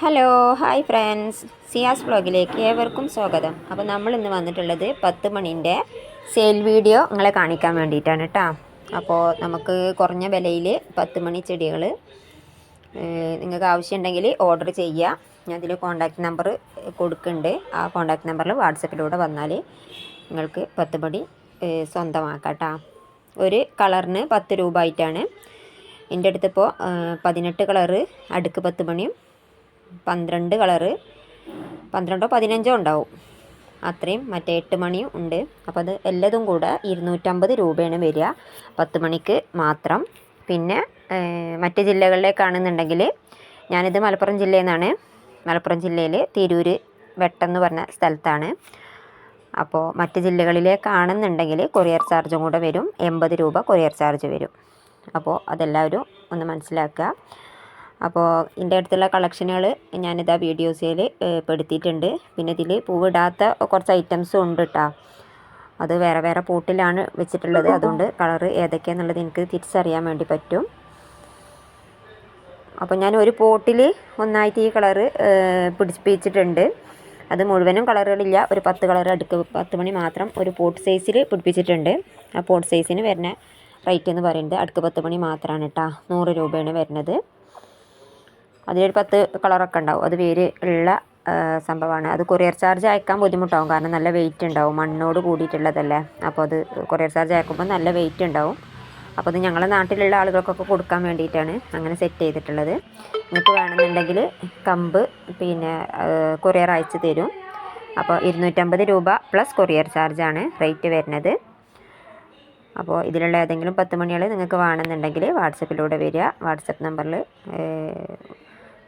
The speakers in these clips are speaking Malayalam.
ഹലോ ഹായ് ഫ്രണ്ട്സ് സിയാസ് വ്ളോഗിലേക്ക് ഏവർക്കും സ്വാഗതം. അപ്പോൾ നമ്മൾ ഇന്ന് വന്നിട്ടുള്ളത് പത്ത് മണിന്റെ സെയിൽ വീഡിയോ നിങ്ങളെ കാണിക്കാൻ വേണ്ടിയിട്ടാണ് കേട്ടോ അപ്പോൾ നമുക്ക് കുറഞ്ഞ വിലയിൽ പത്ത് മണി ചെടികൾ നിങ്ങൾക്ക് ആവശ്യമുണ്ടെങ്കിൽ ഓർഡർ ചെയ്യുക. ഞാൻ അതിൽ കോൺടാക്റ്റ് നമ്പർ കൊടുക്കുന്നുണ്ട്. ആ കോൺടാക്റ്റ് നമ്പറിൽ വാട്സപ്പിലൂടെ വന്നാൽ നിങ്ങൾക്ക് പത്ത് മണി സ്വന്തമാക്കാം കേട്ടോ ഒരു കളറിന് പത്ത് രൂപ ആയിട്ടാണ്. എന്റെ അടുത്തിപ്പോൾ പതിനെട്ട് കളറ് അടുക്ക് പത്ത് മണിയും പന്ത്രണ്ട് കളറ്. പന്ത്രണ്ടോ പതിനഞ്ചോ ഉണ്ടാവും. അത്രയും മറ്റേ എട്ട് മണിയും ഉണ്ട്. അപ്പോൾ അത് എല്ലാതും കൂടെ ഇരുന്നൂറ്റമ്പത് രൂപയാണ് വരിക. പത്ത് മണിക്ക് മാത്രം. പിന്നെ മറ്റ് ജില്ലകളിലേക്കാണെന്നുണ്ടെങ്കിൽ ഞാനിത് മലപ്പുറം ജില്ലയിൽ നിന്നാണ് മലപ്പുറം ജില്ലയിൽ തിരൂർ വെട്ടെന്ന് പറഞ്ഞ സ്ഥലത്താണ്. അപ്പോൾ മറ്റ് ജില്ലകളിലേക്കാണെന്നുണ്ടെങ്കിൽ കൊറിയർ ചാർജും കൂടെ വരും. എൺപത് രൂപ കൊറിയർ ചാർജ് വരും. അപ്പോൾ അതെല്ലാവരും ഒന്ന് മനസ്സിലാക്കുക. അപ്പോൾ എന്റെ അടുത്തുള്ള കളക്ഷനുകൾ ഞാനിതാ വീഡിയോസിൽ പെടുത്തിയിട്ടുണ്ട്. പിന്നെ ഇതിൽ പൂവിടാത്ത കുറച്ച് ഐറ്റംസും ഉണ്ട് കേട്ടോ അത് വേറെ വേറെ പോട്ടിലാണ് വെച്ചിട്ടുള്ളത്. അതുകൊണ്ട് കളറ് ഏതൊക്കെയാണെന്നുള്ളത് എനിക്ക് തിരിച്ചറിയാൻ വേണ്ടി പറ്റും. അപ്പോൾ ഞാൻ ഒരു പോട്ടിൽ ഒന്നായിട്ട് ഈ കളറ് പിടിപ്പിച്ചിട്ടുണ്ട്. അത് മുഴുവനും കളറുകളില്ല. ഒരു പത്ത് കളർ അടുക്ക് പത്ത് മണി മാത്രം ഒരു പോട്ട് സൈസിൽ പിടിപ്പിച്ചിട്ടുണ്ട്. ആ പോട്ട് സൈസിന് വരുന്ന റേറ്റ് എന്ന് പറയുന്നത് അടുക്ക് പത്ത് മണി മാത്രമാണ് കേട്ടോ നൂറ് രൂപയാണ് വരുന്നത്. അതിലൊരു പത്ത് കളറൊക്കെ ഉണ്ടാവും. അത് പേര് ഉള്ള സംഭവമാണ്. അത് കൊറിയർ ചാർജ് അയക്കാൻ ബുദ്ധിമുട്ടാവും. കാരണം നല്ല വെയിറ്റ് ഉണ്ടാവും. മണ്ണോട് കൂടിയിട്ടുള്ളതല്ലേ? അപ്പോൾ അത് കൊറിയർ ചാർജ് അയക്കുമ്പോൾ നല്ല വെയിറ്റ് ഉണ്ടാവും. അപ്പോൾ അത് ഞങ്ങളുടെ നാട്ടിലുള്ള ആളുകൾക്കൊക്കെ കൊടുക്കാൻ വേണ്ടിയിട്ടാണ് അങ്ങനെ സെറ്റ് ചെയ്തിട്ടുള്ളത്. നിങ്ങൾക്ക് വേണമെന്നുണ്ടെങ്കിൽ കമ്പ് പിന്നെ കൊറിയർ അയച്ച് തരും. അപ്പോൾ ഇരുന്നൂറ്റമ്പത് രൂപ പ്ലസ് കൊറിയർ ചാർജാണ് റേറ്റ് വരുന്നത്. അപ്പോൾ ഇതിലുള്ള ഏതെങ്കിലും പത്ത് മണികൾ നിങ്ങൾക്ക് വേണമെന്നുണ്ടെങ്കിൽ വാട്സപ്പിലൂടെ വരിക. വാട്സപ്പ് നമ്പറിൽ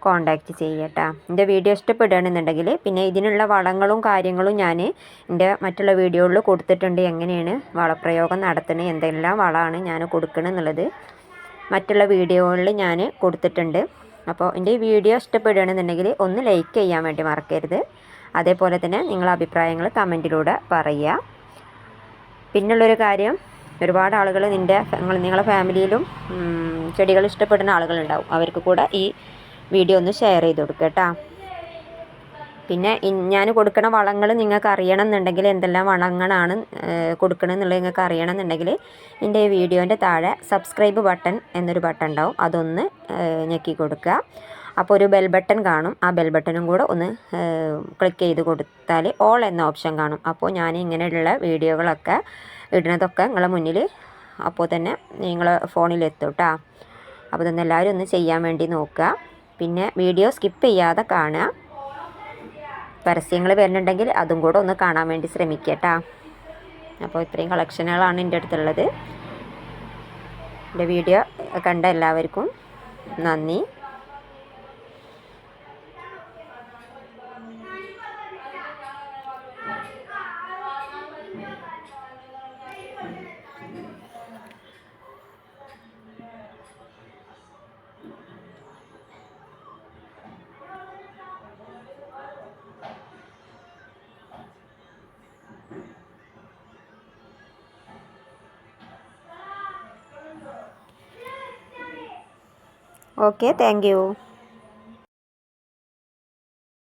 കോണ്ടാക്റ്റ് ചെയ്യുക കേട്ടോ എന്റെ വീഡിയോ ഇഷ്ടപ്പെടുകയാണെന്നുണ്ടെങ്കിൽ പിന്നെ ഇതിനുള്ള വളങ്ങളും കാര്യങ്ങളും ഞാൻ എന്റെ മറ്റുള്ള വീഡിയോകളിൽ കൊടുത്തിട്ടുണ്ട്. എങ്ങനെയാണ് വളപ്രയോഗം നടത്തുന്നത് എന്തെല്ലാം വളമാണ് ഞാൻ കൊടുക്കണമെന്നുള്ളത് മറ്റുള്ള വീഡിയോകളിൽ ഞാൻ കൊടുത്തിട്ടുണ്ട്. അപ്പോൾ എന്റെ വീഡിയോ ഇഷ്ടപ്പെടുകയാണെന്നുണ്ടെങ്കിൽ ഒന്ന് ലൈക്ക് ചെയ്യാൻ വേണ്ടി മറക്കരുത്. അതേപോലെ തന്നെ നിങ്ങളുടെ അഭിപ്രായങ്ങൾ കമന്റിലൂടെ പറയുക. പിന്നുള്ളൊരു കാര്യം ഒരുപാട് ആളുകൾ നിന്റെ നിങ്ങളുടെ നിങ്ങളെ ഫാമിലിയിലും ചെടികൾ ഇഷ്ടപ്പെടുന്ന ആളുകളുണ്ടാവും അവർക്ക് കൂടെ ഈ വീഡിയോ ഒന്ന് ഷെയർ ചെയ്ത് കൊടുക്കുക കേട്ടോ. പിന്നെ ഞാൻ കൊടുക്കണ വളങ്ങൾ നിങ്ങൾക്ക് അറിയണം എന്നുണ്ടെങ്കിൽ എന്തെല്ലാം വളങ്ങളാണ് കൊടുക്കണം എന്നുള്ളത് നിങ്ങൾക്ക് അറിയണം എന്നുണ്ടെങ്കിൽ എന്റെ വീഡിയോന്റെ താഴെ സബ്സ്ക്രൈബ് ബട്ടൺ എന്നൊരു ബട്ടൺ ഉണ്ടാവും. അതൊന്ന് ഞെക്കി കൊടുക്കുക. അപ്പോൾ ഒരു ബെൽ ബട്ടൺ കാണും. ആ ബെൽ ബട്ടണും കൂടെ ഒന്ന് ക്ലിക്ക് ചെയ്ത് കൊടുത്താൽ ഓൾ എന്ന ഓപ്ഷൻ കാണും. അപ്പോൾ ഞാൻ ഇങ്ങനെയുള്ള വീഡിയോകളൊക്കെ ഇടുന്നതൊക്കെ നിങ്ങളെ മുന്നിൽ അപ്പോൾ തന്നെ നിങ്ങളെ ഫോണിൽ എത്തും കേട്ടോ. അപ്പോൾ ഇതൊന്ന് എല്ലാവരും ഒന്ന് ചെയ്യാൻ വേണ്ടി നോക്കുക. പിന്നെ വീഡിയോ സ്കിപ്പ് ചെയ്യാതെ കാണുക. പരസ്യങ്ങൾ വരുന്നുണ്ടെങ്കിൽ അതും കൂടെ ഒന്ന് കാണാൻ വേണ്ടി ശ്രമിക്കുക കേട്ടോ അപ്പോൾ ഇത്രയും കളക്ഷനുകളാണ് എന്റെ അടുത്തുള്ളത്. എന്റെ വീഡിയോ കണ്ട എല്ലാവർക്കും നന്ദി. Okay thank